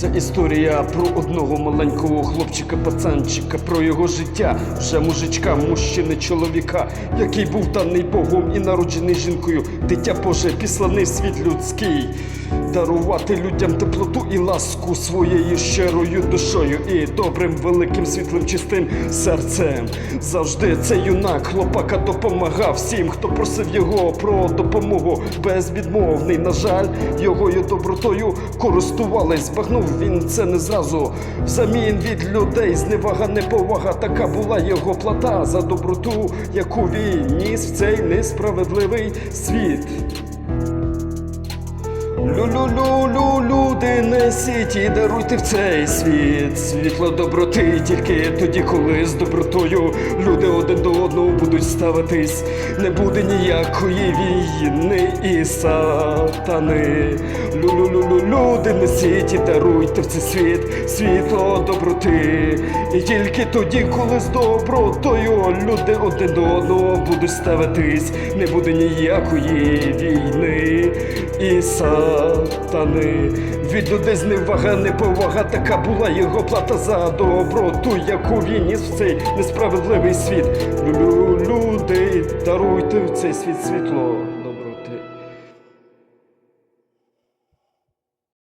Це історія про одного маленького хлопчика-пацанчика, про його життя, вже мужичка, мужчини, чоловіка, який був даний Богом і народжений жінкою, дитя Боже, післаний світ людський, дарувати людям теплоту і ласку своєю щирою душою і добрим, великим, світлим, чистим серцем. Завжди цей юнак, хлопака допомагав всім, хто просив його про допомогу безвідмовний. На жаль, його добротою користувались. Збагнув він це не зразу. Взамін від людей зневага, неповага. Така була його плата за доброту, яку він ніс в цей несправедливий світ. Лю-лю-лю-лю, люди несіть і даруйте в цей світ. Світло доброти тільки тоді, коли з добротою люди один до одного будуть ставитись, не буде ніякої війни і сатани. Лю-лю-лю-лю, люди несіть і даруйте в цей світ світло доброти. І тільки тоді, коли з добротою люди один до одного будуть ставитись, не буде ніякої війни і сатани. Від людей зневага, неповага, така була його плата за доброту, яку він ніс в цей несправедливий світ. Люди, даруйте в цей світ світло.